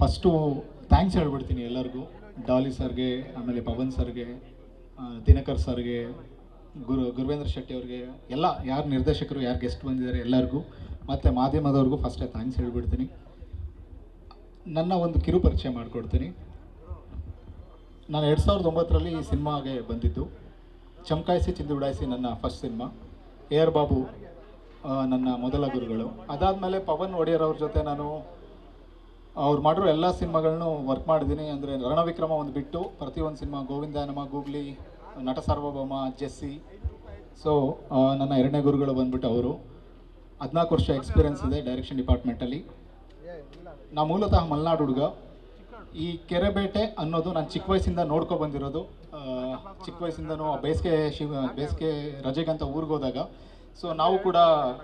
First thanks ಹೇಳ್ಬಿಡ್ತೀನಿ ಎಲ್ಲರಿಗೂ. ಡಾಲಿ ಸರ್ಗೆ, ಆಮೇಲೆ ಪವನ್ ಸರ್ಗೆ ದಿನಕರ್ ಸರ್ಗೆ, ಗುರು, ಗುರುವೇಂದ್ರ ಶೆಟ್ಟಿ ಅವ್ರಿಗೆ, ಎಲ್ಲ, ಯಾರು ನಿರ್ದೇಶಕರು, ಯಾರು ಗೆಸ್ಟ್ ಬಂದಿದ್ದಾರೆ ಎಲ್ಲರಿಗೂ. ಮತ್ತು ಮಾಧ್ಯಮದವ್ರಿಗೂ ಫಸ್ಟೇ ಥ್ಯಾಂಕ್ಸ್ ಹೇಳ್ಬಿಡ್ತೀನಿ. ನನ್ನ ಒಂದು ಕಿರು ಪರಿಚಯ ಮಾಡಿಕೊಡ್ತೀನಿ. ನಾನು ಎರಡು ಸಾವಿರದ ಒಂಬತ್ತರಲ್ಲಿ ಈ ಸಿನಿಮಾಗೆ ಬಂದಿದ್ದು. ಚಮಕಾಯಿಸಿ, ಚಿಂದಿ ಉಡಾಯಿಸಿ ನನ್ನ first cinema. A R Babu ನನ್ನ ಮೊದಲ ಗುರುಗಳು. ಅದಾದಮೇಲೆ ಪವನ್ ಒಡೆಯರ್ ಅವ್ರ ಜೊತೆ ನಾನು ಅವ್ರು ಮಾಡಿರೋ ಎಲ್ಲ ಸಿನಿಮಾಗಳನ್ನು ವರ್ಕ್ ಮಾಡಿದ್ದೀನಿ. ಅಂದರೆ ರಣವಿಕ್ರಮ ಒಂದು ಬಿಟ್ಟು ಪ್ರತಿಯೊಂದು ಸಿನಿಮಾ ಗೋವಿಂದನಮ ಗೂಗ್ಲಿ, ನಟ ಸಾರ್ವಭೌಮ, ಜೆಸ್ಸಿ. ಸೊ ನನ್ನ ಎರಡನೇ ಗುರುಗಳು ಬಂದ್ಬಿಟ್ಟು ಅವರು. ಹದಿನಾಲ್ಕು ವರ್ಷ ಎಕ್ಸ್ಪೀರಿಯನ್ಸ್ ಇದೆ ಡೈರೆಕ್ಷನ್ ಡಿಪಾರ್ಟ್ಮೆಂಟಲ್ಲಿ ನಾ ಮೂಲತಃ ಮಲೆನಾಡು ಹುಡುಗ. ಈ ಕೆರೆಬೇಟೆ ಅನ್ನೋದು ನಾನು ಚಿಕ್ಕ ವಯಸ್ಸಿಂದ ನೋಡ್ಕೊ ಬಂದಿರೋದು. ಚಿಕ್ಕ ವಯಸ್ಸಿಂದನೂ ಬೇಸಿಗೆ ಶಿವ, ಬೇಸಿಗೆ ರಜೆಗಂತ ಊರಿಗೆ ಹೋದಾಗ. ಸೊ ನಾವು ಕೂಡ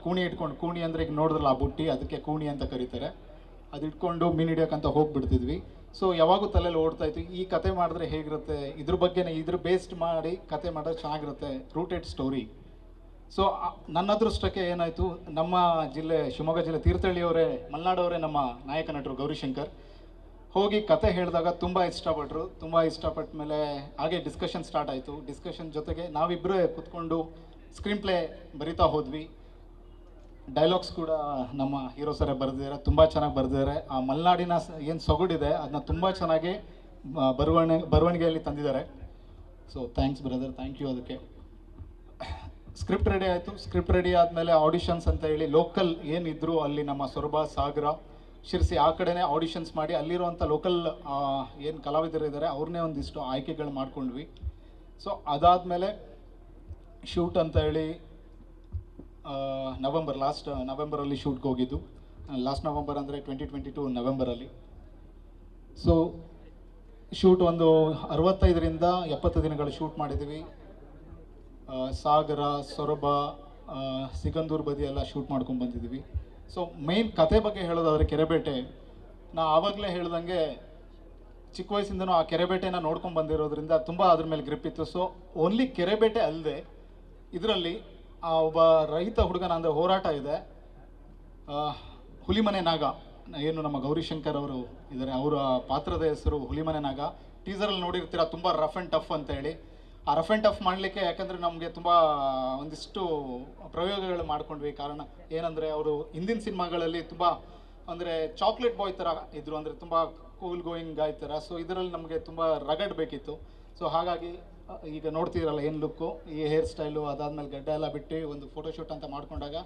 ಕೂಣಿ ಇಟ್ಕೊಂಡು, ಕೂಣಿ ಅಂದರೆ ಈಗ ನೋಡಿದ್ರಲ್ಲ ಆ ಬುಟ್ಟಿ, ಅದಕ್ಕೆ ಕೂಣಿ ಅಂತ ಕರೀತಾರೆ. ಅದು ಇಟ್ಕೊಂಡು ಮೀನು ಹಿಡಿಯೋಕ್ಕಂತ ಹೋಗ್ಬಿಡ್ತಿದ್ವಿ. ಸೊ ಯಾವಾಗೂ ತಲೆಯಲ್ಲಿ ಓಡ್ತಾ ಇತ್ತು. ಈ ಕತೆ ಮಾಡಿದ್ರೆ ಹೇಗಿರುತ್ತೆ? ಇದ್ರ ಬಗ್ಗೆನೇ, ಇದ್ರ ಬೇಸ್ಡ್ ಮಾಡಿ ಕತೆ ಮಾಡಿದ್ರೆ ಚೆನ್ನಾಗಿರುತ್ತೆ. ರೂಟೆಡ್ ಸ್ಟೋರಿ ಸೊ ನನ್ನ ಅದೃಷ್ಟಕ್ಕೆ ಏನಾಯಿತು? ನಮ್ಮ ಜಿಲ್ಲೆ, ಶಿವಮೊಗ್ಗ ಜಿಲ್ಲೆ ತೀರ್ಥಹಳ್ಳಿಯವರೇ ಮಲ್ನಾಡವರೇ ನಮ್ಮ ನಾಯಕ ನಟರು ಗೌರಿಶಂಕರ್. ಹೋಗಿ ಕತೆ ಹೇಳಿದಾಗ ತುಂಬ ಇಷ್ಟಪಟ್ಟರು ತುಂಬ ಇಷ್ಟಪಟ್ಟ ಮೇಲೆ ಹಾಗೆ ಡಿಸ್ಕಷನ್ ಸ್ಟಾರ್ಟ್ ಆಯಿತು. ಡಿಸ್ಕಷನ್ ಜೊತೆಗೆ ನಾವಿಬ್ಬರೇ ಕೂತ್ಕೊಂಡು ಸ್ಕ್ರೀನ್ ಪ್ಲೇ ಬರಿತಾ ಹೋದ್ವಿ. ಡೈಲಾಗ್ಸ್ ಕೂಡ ನಮ್ಮ ಹೀರೋ ಸರೇ ಬರೆದಿದ್ದಾರೆ, ತುಂಬ ಚೆನ್ನಾಗಿ ಬರೆದಿದ್ದಾರೆ. ಆ ಮಲೆನಾಡಿನ ಏನು ಸೊಗಡಿದೆ ಅದನ್ನ ತುಂಬ ಚೆನ್ನಾಗಿ ಬರವಣಿ ಬರವಣೆ ಬರವಣಿಗೆಯಲ್ಲಿ ತಂದಿದ್ದಾರೆ. So thanks brother thank you ಅದಕ್ಕೆ. ಸ್ಕ್ರಿಪ್ಟ್ ರೆಡಿ ಆಯಿತು. ಸ್ಕ್ರಿಪ್ಟ್ ರೆಡಿ ಆದಮೇಲೆ ಆಡಿಷನ್ಸ್ ಅಂತ ಹೇಳಿ ಲೋಕಲ್ ಏನಿದ್ರು ಅಲ್ಲಿ ನಮ್ಮ ಸೊರಬ, ಸಾಗರ, ಶಿರ್ಸಿ, ಆ ಕಡೆನೇ ಆಡಿಷನ್ಸ್ ಮಾಡಿ ಅಲ್ಲಿರುವಂಥ ಲೋಕಲ್ ಏನು ಕಲಾವಿದರು ಇದ್ದಾರೆ ಅವ್ರನ್ನೇ ಒಂದಿಷ್ಟು ಆಯ್ಕೆಗಳು ಮಾಡ್ಕೊಂಡ್ವಿ. ಸೊ ಅದಾದಮೇಲೆ ಶೂಟ್ ಅಂತ ಹೇಳಿ ನವೆಂಬರ್ ಲಾಸ್ಟ್, ನವೆಂಬರಲ್ಲಿ ಶೂಟ್ಗೆ ಹೋಗಿದ್ದು. ಲಾಸ್ಟ್ ನವೆಂಬರ್ ಅಂದರೆ ಟ್ವೆಂಟಿ ಟ್ವೆಂಟಿ ಟು ನವೆಂಬರಲ್ಲಿ. ಸೊ ಶೂಟ್ ಒಂದು ಅರವತ್ತೈದರಿಂದ ಎಪ್ಪತ್ತು ದಿನಗಳು ಶೂಟ್ ಮಾಡಿದ್ದೀವಿ. ಸಾಗರ, ಸೊರಬ ಸಿಗಂದೂರು ಬದಿ ಎಲ್ಲ ಶೂಟ್ ಮಾಡ್ಕೊಂಡು ಬಂದಿದ್ದೀವಿ. ಸೊ ಮೇನ್ ಕತೆ ಬಗ್ಗೆ ಹೇಳೋದಾದರೆ ಕೆರೆಬೇಟೆ. ನಾ ಆವಾಗಲೇ ಹೇಳ್ದಂಗೆ ಚಿಕ್ಕ ವಯಸ್ಸಿಂದನೂ ಆ ಕೆರೆಬೇಟೆನ ನೋಡ್ಕೊಂಡು ಬಂದಿರೋದ್ರಿಂದ ತುಂಬ ಅದ್ರ ಮೇಲೆ ಗ್ರಿಪ್ ಇತ್ತು. ಸೊ ಓನ್ಲಿ ಕೆರೆಬೇಟೆ ಅಲ್ಲದೆ ಇದರಲ್ಲಿ ಆ ಒಬ್ಬ ರೈತ ಹುಡುಗನ ಅಂದರೆ ಹೋರಾಟ ಇದೆ. ಹುಲಿಮನೆ ನಾಗ, ಏನು ನಮ್ಮ ಗೌರಿಶಂಕರ್ ಅವರು ಇದ್ದಾರೆ, ಅವರ ಪಾತ್ರದ ಹೆಸರು ಹುಲಿಮನೆ ನಾಗ. ಟೀಸರಲ್ಲಿ ನೋಡಿರ್ತೀರ, ತುಂಬ ರಫ್ ಆ್ಯಂಡ್ ಟಫ್ ಅಂತ ಹೇಳಿ. ಆ ರಫ್ ಆ್ಯಂಡ್ ಟಫ್ ಮಾಡಲಿಕ್ಕೆ ಯಾಕಂದರೆ ನಮಗೆ ತುಂಬ ಒಂದಿಷ್ಟು ಪ್ರಯೋಗಗಳು ಮಾಡ್ಕೊಂಡ್ವಿ. ಕಾರಣ ಏನಂದರೆ, ಅವರು ಹಿಂದಿನ ಸಿನಿಮಾಗಳಲ್ಲಿ ತುಂಬ ಅಂದರೆ ಚಾಕ್ಲೇಟ್ ಬಾಯ್ ಥರ ಇದ್ದರು ಅಂದರೆ ತುಂಬ ಕೂಲ್ ಗೋಯಿಂಗ್ ಆಯ್ತಾರ ಸೊ ಇದರಲ್ಲಿ ನಮಗೆ ತುಂಬ ರಗಡ್ ಬೇಕಿತ್ತು. ಸೊ ಹಾಗಾಗಿ ಈಗ ನೋಡ್ತಿದ್ರಲ್ಲ, ಏನು ಲುಕ್ಕು ಈ ಹೇರ್ ಸ್ಟೈಲು ಅದಾದ್ಮೇಲೆ ಗಡ್ಡ ಎಲ್ಲ ಬಿಟ್ಟು ಒಂದು ಫೋಟೋಶೂಟ್ ಅಂತ ಮಾಡ್ಕೊಂಡಾಗ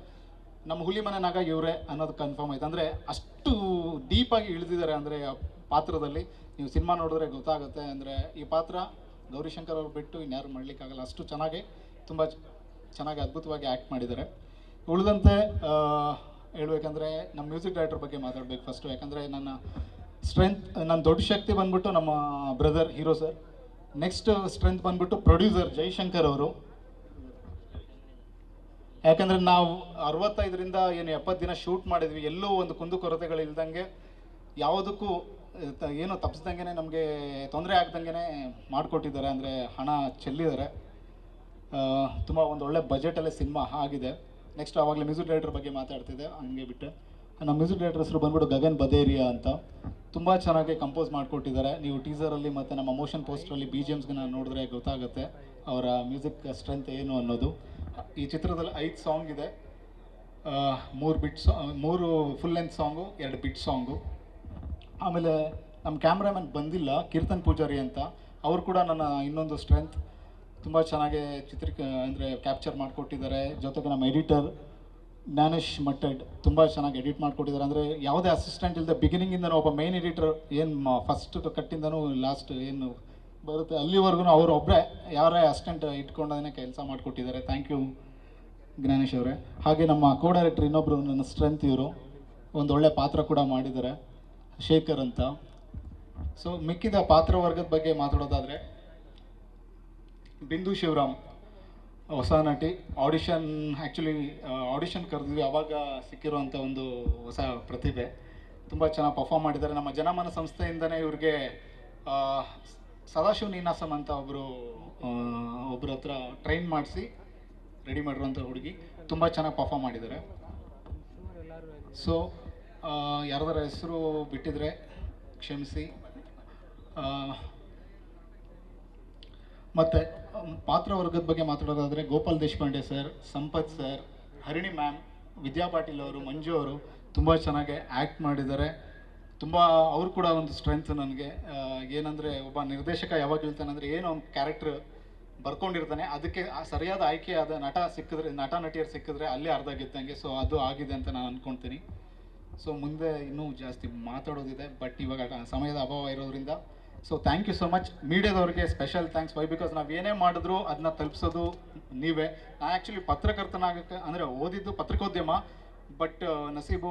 ನಮ್ಮ ಹುಲಿ ಮನೆನಾಗ ಇವರೇ ಅನ್ನೋದು ಕನ್ಫರ್ಮ್ ಆಯ್ತು. ಅಂದರೆ ಅಷ್ಟು ಡೀಪಾಗಿ ಇಳಿದಿದ್ದಾರೆ ಅಂದರೆ ಆ ಪಾತ್ರದಲ್ಲಿ. ನೀವು ಸಿನಿಮಾ ನೋಡಿದ್ರೆ ಗೊತ್ತಾಗುತ್ತೆ ಅಂದರೆ ಈ ಪಾತ್ರ ಗೌರಿಶಂಕರ್ ಅವ್ರು ಬಿಟ್ಟು ಇನ್ಯಾರು ಮಾಡಲಿಕ್ಕಾಗಲ್ಲ. ಅಷ್ಟು ಚೆನ್ನಾಗಿ, ತುಂಬ ಚೆನ್ನಾಗಿ ಅದ್ಭುತವಾಗಿ ಆ್ಯಕ್ಟ್ ಮಾಡಿದ್ದಾರೆ. ಉಳಿದಂತೆ ಹೇಳ್ಬೇಕಂದ್ರೆ ನಮ್ಮ ಮ್ಯೂಸಿಕ್ ಡೈರೆಕ್ಟರ್ ಬಗ್ಗೆ ಮಾತಾಡಬೇಕು ಫಸ್ಟು ಯಾಕಂದರೆ ನನ್ನ ಸ್ಟ್ರೆಂತ್ ನನ್ನ ದೊಡ್ಡ ಶಕ್ತಿ ಬಂದ್ಬಿಟ್ಟು ನಮ್ಮ brother hero sir next strength ಬಂದ್ಬಿಟ್ಟು ಪ್ರೊಡ್ಯೂಸರ್ ಜೈಶಂಕರ್ ಅವರು. ಯಾಕಂದ್ರೆ ನಾವು ಅರವತ್ತೈದರಿಂದ ಏನು ಎಪ್ಪತ್ತು ದಿನ ಶೂಟ್ ಮಾಡಿದ್ವಿ, ಎಲ್ಲೂ ಒಂದು ಕುಂದುಕೊರತೆಗಳು ಇಲ್ದಂಗೆ. ಯಾವುದಕ್ಕೂ ಏನು ತಪ್ಪಿಸ್ದಂಗೆ ನಮಗೆ ತೊಂದರೆ ಆಗ್ದಂಗೆ ಮಾಡಿಕೊಟ್ಟಿದ್ದಾರೆ, ಅಂದರೆ ಹಣ ಚೆಲ್ಲಿದ್ದಾರೆ. ತುಂಬ ಒಂದು ಒಳ್ಳೆ ಬಜೆಟಲ್ಲೇ ಸಿನಿಮಾ ಆಗಿದೆ. ನೆಕ್ಸ್ಟ್ ಆವಾಗಲೇ ಮ್ಯೂಸಿಕ್ ಡೈರೆಕ್ಟರ್ ಬಗ್ಗೆ ಮಾತಾಡ್ತಿದ್ದೆ, ಹಂಗೆ ಬಿಟ್ಟು. ನಮ್ಮ ಮ್ಯೂಸಿಕ್ ಡೈರೆಕ್ಟರ್ ಹೆಸರು ಬಂದ್ಬಿಟ್ಟು ಗಗನ್ ಬದೇರಿಯಾ ಅಂತ. ತುಂಬ ಚೆನ್ನಾಗಿ ಕಂಪೋಸ್ ಮಾಡಿಕೊಟ್ಟಿದ್ದಾರೆ. ನೀವು ಟೀಸರಲ್ಲಿ ಮತ್ತು ನಮ್ಮ ಮೋಷನ್ ಪೋಸ್ಟರಲ್ಲಿ ಬಿ ಜಿ ಎಮ್ಸ್ಗೆ ನೋಡಿದ್ರೆ ಗೊತ್ತಾಗುತ್ತೆ ಅವರ ಮ್ಯೂಸಿಕ್ ಸ್ಟ್ರೆಂತ್ ಏನು ಅನ್ನೋದು. ಈ ಚಿತ್ರದಲ್ಲಿ ಐದು ಸಾಂಗ್ ಇದೆ. ಮೂರು ಬಿಟ್ ಸಾಂಗ್ ಮೂರು ಫುಲ್ ಲೆಂತ್ ಸಾಂಗು ಎರಡು ಬಿಟ್ ಸಾಂಗು ಆಮೇಲೆ ನಮ್ಮ ಕ್ಯಾಮ್ರಾಮನ್ ಬಂದಿಲ್ಲ, ಕೀರ್ತನ್ ಪೂಜಾರಿ ಅಂತ. ಅವರು ಕೂಡ ನನ್ನ ಇನ್ನೊಂದು ಸ್ಟ್ರೆಂತ್ ತುಂಬ ಚೆನ್ನಾಗಿ ಚಿತ್ರೀಕ, ಅಂದರೆ ಕ್ಯಾಪ್ಚರ್ ಮಾಡಿಕೊಟ್ಟಿದ್ದಾರೆ. ಜೊತೆಗೆ ನಮ್ಮ ಎಡಿಟರ್ ಜ್ಞಾನೇಶ್ ಮಟ್ಟಡ್ ತುಂಬ ಚೆನ್ನಾಗಿ ಎಡಿಟ್ ಮಾಡಿಕೊಟ್ಟಿದ್ದಾರೆ ಅಂದರೆ ಯಾವುದೇ ಅಸಿಸ್ಟೆಂಟ್ ಇಲ್ಲದೆ ಬಿಗಿನಿಂಗಿಂದನೂ ಒಬ್ಬ ಮೇನ್ ಎಡಿಟರ್ ಏನು ಫಸ್ಟ್ ಕಟ್ಟಿಂದನೂ ಲಾಸ್ಟ್ ಏನು ಬರುತ್ತೆ ಅಲ್ಲಿವರೆಗೂ ಅವರು ಒಬ್ಬರೇ ಯಾರೇ ಅಸಿಸ್ಟೆಂಟ್ ಇಟ್ಕೊಂಡೇ ಕೆಲಸ ಮಾಡಿಕೊಟ್ಟಿದ್ದಾರೆ ಥ್ಯಾಂಕ್ ಯು ಜ್ಞಾನೇಶ್ ಅವರೇ. ಹಾಗೆ ನಮ್ಮ ಕೋ ಡೈರೆಕ್ಟರ್ ಇನ್ನೊಬ್ಬರು ನನ್ನ ಸ್ಟ್ರೆಂತ್ ಇವರು. ಒಂದು ಒಳ್ಳೆ ಪಾತ್ರ ಕೂಡ ಮಾಡಿದ್ದಾರೆ ಶೇಖರ್ ಅಂತ. ಸೊ ಮಿಕ್ಕಿದ ಪಾತ್ರವರ್ಗದ ಬಗ್ಗೆ ಮಾತಾಡೋದಾದರೆ, ಬಿಂದು ಶಿವರಾಮ್. ಹೊಸ ನಟಿ. ಆಡಿಷನ್ ಆ್ಯಕ್ಚುಲಿ ಆಡಿಷನ್ ಕರೆದಿದ್ವಿ. ಅವಾಗ ಸಿಕ್ಕಿರುವಂಥ ಒಂದು ಹೊಸ ಪ್ರತಿಭೆ. ತುಂಬ ಚೆನ್ನಾಗಿ ಪರ್ಫಾರ್ಮ್ ಮಾಡಿದ್ದಾರೆ. ನಮ್ಮ ಜನಮನ ಸಂಸ್ಥೆಯಿಂದನೇ ಇವ್ರಿಗೆ ಸದಾಶಿವ ನೀನಾಸಂ ಅಂತ ಒಬ್ಬರು ಒಬ್ಬರ ಹತ್ರ ಟ್ರೈನ್ ಮಾಡಿಸಿ ರೆಡಿ ಮಾಡಿರುವಂಥ ಹುಡುಗಿ. ತುಂಬ ಚೆನ್ನಾಗಿ ಪರ್ಫಾರ್ಮ್ ಮಾಡಿದ್ದಾರೆ. ಸೊ ಯಾರ್ದಾರ ಹೆಸರು ಬಿಟ್ಟಿದ್ರೆ ಕ್ಷಮಿಸಿ. ಮತ್ತು ಪಾತ್ರ ವರ್ಗದ ಬಗ್ಗೆ ಮಾತಾಡೋದಾದರೆ Gopal Deshpande sir, Sampath sir, Harini ma'am, Vidya Patil ಅವರು, ಮಂಜು ಅವರು ತುಂಬ ಚೆನ್ನಾಗಿ ಆ್ಯಕ್ಟ್ ಮಾಡಿದ್ದಾರೆ. ತುಂಬ, ಅವರು ಕೂಡ ಒಂದು ಸ್ಟ್ರೆಂತ್ ನನಗೆ. ಏನಂದರೆ ಒಬ್ಬ ನಿರ್ದೇಶಕ ಯಾವಾಗ ಹೇಳ್ತಾನೆ ಅಂದರೆ ಏನೋ ಒಂದು ಕ್ಯಾರೆಕ್ಟ್ರ್ ಬರ್ಕೊಂಡಿರ್ತಾನೆ. ಅದಕ್ಕೆ ಸರಿಯಾದ ಆಯ್ಕೆಯಾದ ನಟ ಸಿಕ್ಕಿದ್ರೆ, ನಟ ನಟಿಯರು ಸಿಕ್ಕಿದ್ರೆ ಅಲ್ಲೇ ಅರ್ಧ ಗೆದ್ದಂಗೆ. ಸೊ ಅದು ಆಗಿದೆ ಅಂತ ನಾನು ಅಂದ್ಕೊಳ್ತೀನಿ ಸೊ ಮುಂದೆ ಇನ್ನೂ ಜಾಸ್ತಿ ಮಾತಾಡೋದಿದೆ. ಬಟ್ ಇವಾಗ ಸಮಯದ ಅಭಾವ ಇರೋದ್ರಿಂದ so thank you so much ಮೀಡಿಯಾದವ್ರಿಗೆ special thanks why because ನಾವು ಏನೇ ಮಾಡಿದ್ರು ಅದನ್ನ ತಲುಪಿಸೋದು ನೀವೇ. ನಾನು ಆ್ಯಕ್ಚುಲಿ ಪತ್ರಕರ್ತನಾಗಕ್ಕೆ ಅಂದರೆ ಓದಿದ್ದು ಪತ್ರಿಕೋದ್ಯಮ ಬಟ್ ನಸೀಬು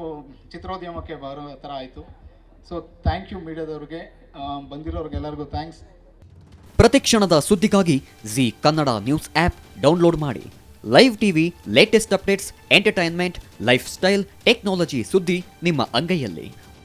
ಚಿತ್ರೋದ್ಯಮಕ್ಕೆ ಬರೋ ಥರ ಆಯಿತು. ಸೊ ಥ್ಯಾಂಕ್ ಯು ಮೀಡಿಯಾದವ್ರಿಗೆ. ಬಂದಿರೋರಿಗೆಲ್ಲರಿಗೂ ಥ್ಯಾಂಕ್ಸ್ ಪ್ರತಿ ಕ್ಷಣದ ಸುದ್ದಿಗಾಗಿ Zee Kannada news app download ಮಾಡಿ. Live TV latest updates entertainment lifestyle technology ಸುದ್ದಿ ನಿಮ್ಮ ಅಂಗೈಯಲ್ಲಿ.